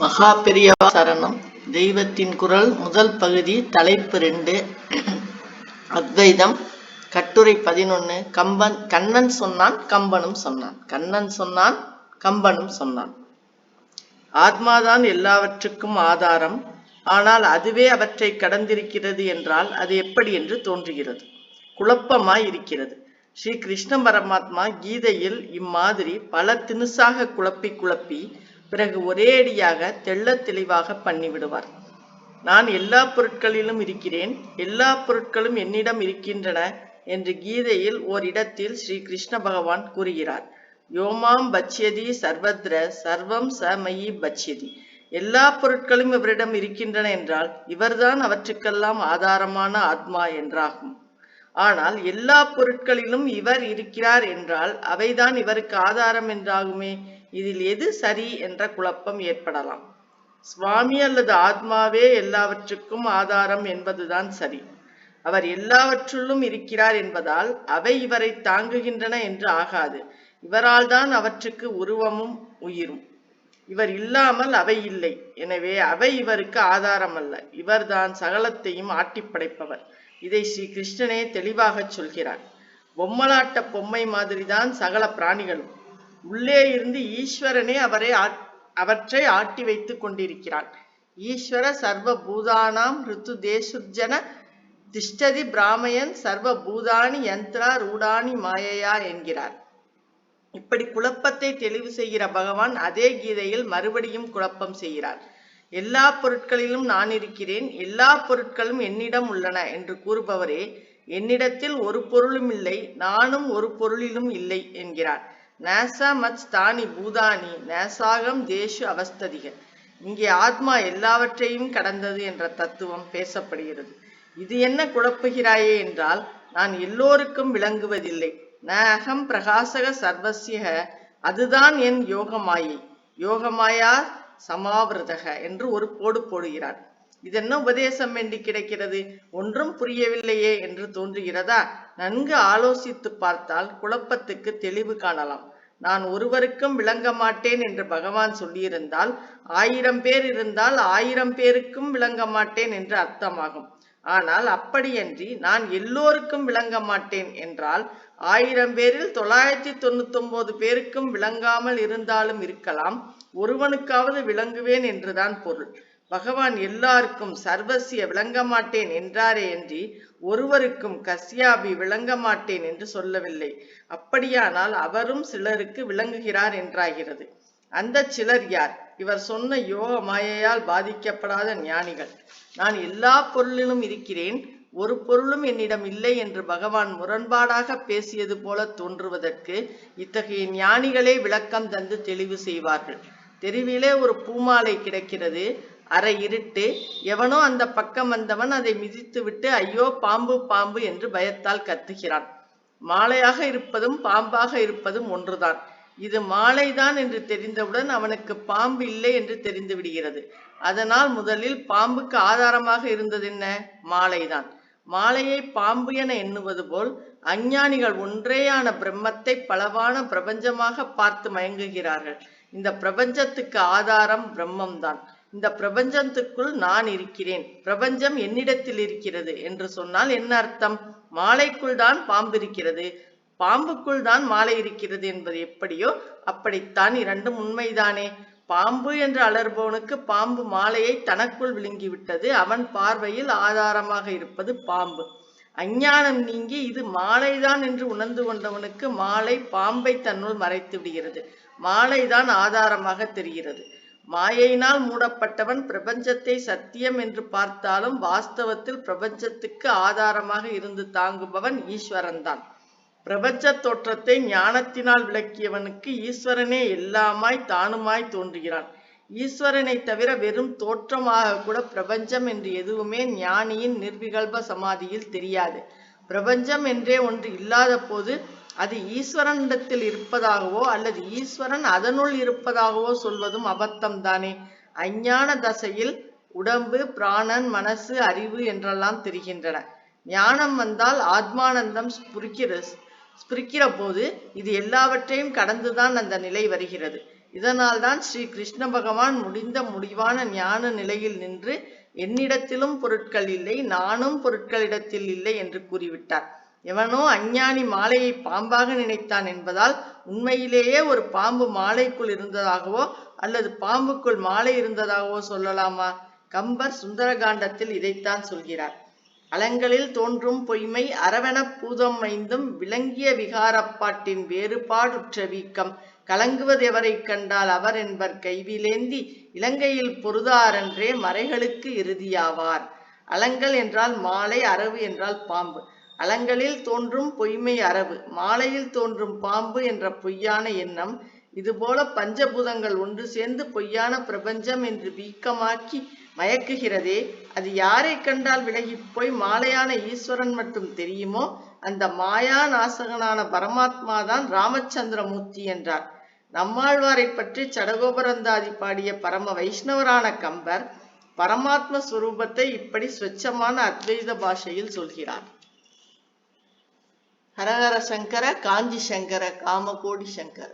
மகா பெரியவா சரணம். தெய்வத்தின் குரல் முதல் பகுதி தலைப்பு ரெண்டு. அத்வைதம் கட்டுரை பதினொன்னு. கம்பன் கண்ணன் சொன்னான் கம்பனும் சொன்னான். கண்ணன் சொன்னான் கம்பனும் சொன்னான். ஆத்மாதான் எல்லாவற்றுக்கும் ஆதாரம். ஆனால் அதுவே அவற்றை கடந்திருக்கிறது என்றால் அது எப்படி என்று தோன்றுகிறது. குழப்பமாய் இருக்கிறது ஸ்ரீ கிருஷ்ண பரமாத்மா கீதையில் இம்மாதிரி பல தினுசாக குழப்பி குழப்பி பிறகு ஒரே அடியாக தெள்ளத் தெளிவாக பண்ணிவிடுவார். நான் எல்லா பொருட்களிலும் இருக்கிறேன் எல்லா பொருட்களும் என்னிடம் இருக்கின்றன என்று கீதையில் ஓரிடத்தில் ஸ்ரீ கிருஷ்ண பகவான் கூறுகிறார். யோமாம் பச்சியதி சர்வத்ர சர்வம் சமயி பச்சியதி எல்லா பொருட்களும் இவரிடம் இருக்கின்றன என்றால் இவர்தான் அவற்றுக்கெல்லாம் ஆதாரமான ஆத்மா என்றாகும். ஆனால் எல்லா பொருட்களிலும் இவர் இருக்கிறார் என்றால் அவைதான் இவருக்கு ஆதாரம் என்றாகுமே. இதில் எது சரி என்ற குழப்பம் ஏற்படலாம். சுவாமி அல்லது ஆத்மாவே எல்லாவற்றுக்கும் ஆதாரம் என்பதுதான் சரி. அவர் எல்லாவற்றுள்ளும் இருக்கிறார் என்பதால் அவை இவரை தாங்குகின்றன என்று ஆகாது. இவரால் தான் அவற்றுக்கு உருவமும் உயிரும். இவர் இல்லாமல் அவை இல்லை. எனவே அவை இவருக்கு ஆதாரம் அல்ல இவர்தான் சகலத்தையும் ஆட்டி படைப்பவர். இதை ஸ்ரீ கிருஷ்ணனே தெளிவாக சொல்கிறார். பொம்மலாட்ட பொம்மை மாதிரிதான் சகல பிராணிகளும். உள்ளே இருந்து ஈஸ்வரனே அவரை அவற்றை ஆட்டி வைத்துக் கொண்டிருக்கிறான். ஈஸ்வர சர்வ பூதானாம் ரித்து தேசுர்ஜன திஷ்டதி பிராமயன் சர்வ பூதானி யந்திரா ரூடானி மாயையா என்கிறார். இப்படி குழப்பத்தை தெளிவு செய்கிற பகவான் அதே கீதையில் மறுபடியும் குழப்பம் செய்கிறார். எல்லா பொருட்களிலும் நான் இருக்கிறேன் எல்லா பொருட்களும் என்னிடம் உள்ளன என்று கூறுபவரே என்னிடத்தில் ஒரு பொருளும் இல்லை நானும் ஒரு பொருளிலும் இல்லை என்கிறார். நேசா மத் ஸ்தானி பூதானி நேசாகம் தேசு அவஸ்ததிக. இங்கே ஆத்மா எல்லாவற்றையும் கடந்தது என்ற தத்துவம் பேசப்படுகிறது. இது என்ன குழப்புகிறாயே என்றால் நான் எல்லோருக்கும் விளங்குவதில்லை. ந அகம் பிரகாசக சர்வசிய அதுதான் என் யோகமாயை. யோகமாயா சமாவிரதக என்று ஒரு போடு போடுகிறார். இதென்ன உபதேசம் வேண்டி கிடைக்கிறது? ஒன்றும் புரியவில்லையே என்று தோன்றுகிறதா? நன்கு ஆலோசித்து பார்த்தால் குழப்பத்துக்கு தெளிவு காணலாம். நான் ஒருவருக்கும் விளங்க மாட்டேன் என்று பகவான் சொல்லியிருந்தால் ஆயிரம் பேர் இருந்தால் ஆயிரம் பேருக்கும் விளங்க மாட்டேன் என்று அர்த்தமாகும். ஆனால் அப்படியன்றி நான் எல்லோருக்கும் விளங்க மாட்டேன் என்றால் ஆயிரம் பேரில் தொள்ளாயிரத்தி தொண்ணூத்தி ஒன்பது பேருக்கும் விளங்காமல் இருந்தாலும் இருக்கலாம் ஒருவனுக்காவது விளங்குவேன் என்றுதான் பொருள். பகவான் எல்லாருக்கும் சர்வசிய விளங்க மாட்டேன் என்றாரே என்று ஒருவருக்கும் கஸ்யாபி விளங்க மாட்டேன் என்று சொல்லவில்லை. அப்படியானால் அவரும் சிலருக்கு விளங்குகிறார் என்றாகிறது. அந்த சிலர் யார்? இவர் சொன்ன யோக மாயையால் பாதிக்கப்படாத ஞானிகள். நான் எல்லா பொருளிலும் இருக்கிறேன் ஒரு பொருளும் என்னிடம் இல்லை என்று பகவான் முரண்பாடாக பேசியது போல தோன்றுவதற்கு இத்தகைய ஞானிகளே விளக்கம் தந்து தெளிவு செய்வார்கள். தெருவிலே ஒரு பூமாலை கிடைக்கிறது. அரை இருட்டு. எவனோ அந்த பக்கம் வந்தவன் அதை மிதித்து விட்டு ஐயோ பாம்பு பாம்பு என்று பயத்தால் கத்துகிறான். மாலையாக இருப்பதும் பாம்பாக இருப்பதும் ஒன்றுதான். இது மாலைதான் என்று தெரிந்தவுடன் அவனுக்கு பாம்பு இல்லை என்று தெரிந்து விடுகிறது. அதனால் முதலில் பாம்புக்கு ஆதாரமாக இருந்தது என்ன? மாலைதான். மாலையை பாம்பு என எண்ணுவது போல் அஞ்ஞானிகள் ஒன்றேயான பிரம்மத்தை பலவான பிரபஞ்சமாக பார்த்து மயங்குகிறார்கள். இந்த பிரபஞ்சத்துக்கு ஆதாரம் பிரம்மம்தான். இந்த பிரபஞ்சத்துக்குள் நான் இருக்கிறேன். பிரபஞ்சம் என்னிடத்தில் இருக்கிறது என்று சொன்னால் என்ன அர்த்தம்? மாலைக்குள் தான் பாம்பு இருக்கிறது. பாம்புக்குள் தான் மாலை இருக்கிறது என்பது எப்படியோ அப்படித்தான் இரண்டும் உண்மைதானே. பாம்பு என்று அலர்பவனுக்கு பாம்பு மாலையை தனக்குள் விழுங்கிவிட்டது. அவன் பார்வையில் ஆதாரமாக இருப்பது பாம்பு. அஞ்ஞானம் நீங்கி இது மாலைதான் என்று உணர்ந்து கொண்டவனுக்கு மாலை பாம்பை தன்னுள் மறைத்து விடுகிறது. மாலைதான் ஆதாரமாக தெரிகிறது. மாயையினால் மூடப்பட்டவன் பிரபஞ்சத்தை சத்தியம் என்று பார்த்தாலும் வாஸ்தவத்தில் பிரபஞ்சத்துக்கு ஆதாரமாக இருந்து தாங்குபவன் ஈஸ்வரன் தான் பிரபஞ்ச தோற்றத்தை ஞானத்தினால் விளக்கியவனுக்கு ஈஸ்வரனே எல்லாமாய் தானுமாய் தோன்றுகிறான். ஈஸ்வரனை தவிர வெறும் தோற்றமாக கூட பிரபஞ்சம் என்று எதுவுமே ஞானியின் நிர்விகல்ப சமாதியில் தெரியாது. பிரபஞ்சம் என்றே ஒன்று இல்லாத போது அது ஈஸ்வரனிடத்தில் இருப்பதாகவோ அல்லது ஈஸ்வரன் அதனுள் இருப்பதாகவோ சொல்வதும் அபத்தம் தானே. அஞ்ஞான தசையில் உடம்பு பிராணன் மனசு அறிவு என்றெல்லாம் தெரிகின்றன. ஞானம் வந்தால் ஆத்மானந்தம் ஸ்புரிக்கிற ஸ்பிரிக்கிற போது இது எல்லாவற்றையும் கடந்துதான் அந்த நிலை வருகிறது. இதனால்தான் ஸ்ரீ கிருஷ்ண பகவான் முடிந்த முடிவான ஞான நிலையில் நின்று என்னிடத்திலும் பொருட்கள் இல்லை நானும் பொருட்களிடத்தில் இல்லை என்று கூறிவிட்டார். எவனோ அஞ்ஞானி மாலையை பாம்பாக நினைத்தான் என்பதால் உண்மையிலேயே ஒரு பாம்பு மாலைக்குள் இருந்ததாகவோ அல்லது பாம்புக்குள் மாலை இருந்ததாகவோ சொல்லலாமா? கம்பர் சுந்தரகாண்டத்தில் இதைத்தான் சொல்கிறார். அலங்களில் தோன்றும் பொய்மை அரவணப் பூதம் ஐந்தும் விளங்கிய விகாரப்பாட்டின் வேறுபாடுற்ற வீக்கம். கலங்குவதெவரைக் கண்டால் அவர் என்பர் கைவிலேந்தி இலங்கையில் பொருதாரன்றே மறைகளுக்கு இறுதியாவார். அலங்கள் என்றால் மாலை அரவு என்றால் பாம்பு. அலங்களில் தோன்றும் பொய்மை அரவு மாலையில் தோன்றும் பாம்பு என்ற பொய்யான எண்ணம் இதுபோல பஞ்சபூதங்கள் ஒன்று சேர்ந்து பொய்யான பிரபஞ்சம் என்று வீக்கமாக்கி மயக்குகிறதே அது யாரை கண்டால் விலகி போய் மாலையான ஈஸ்வரன் மட்டும் தெரியுமோ? அந்த மாயா நாசகனான பரமாத்மா தான் ராமச்சந்திரமூர்த்தி என்றார். நம்மாழ்வாரை பற்றி சடகோபரந்தாதி பாடிய பரம வைஷ்ணவரான கம்பர் பரமாத்ம ஸ்வரூபத்தை இப்படி ஸ்வச்சமான அத்வைத பாஷையில் சொல்கிறார். ஹரஹர சங்கர காஞ்சி சங்கர காமகோடி சங்கர.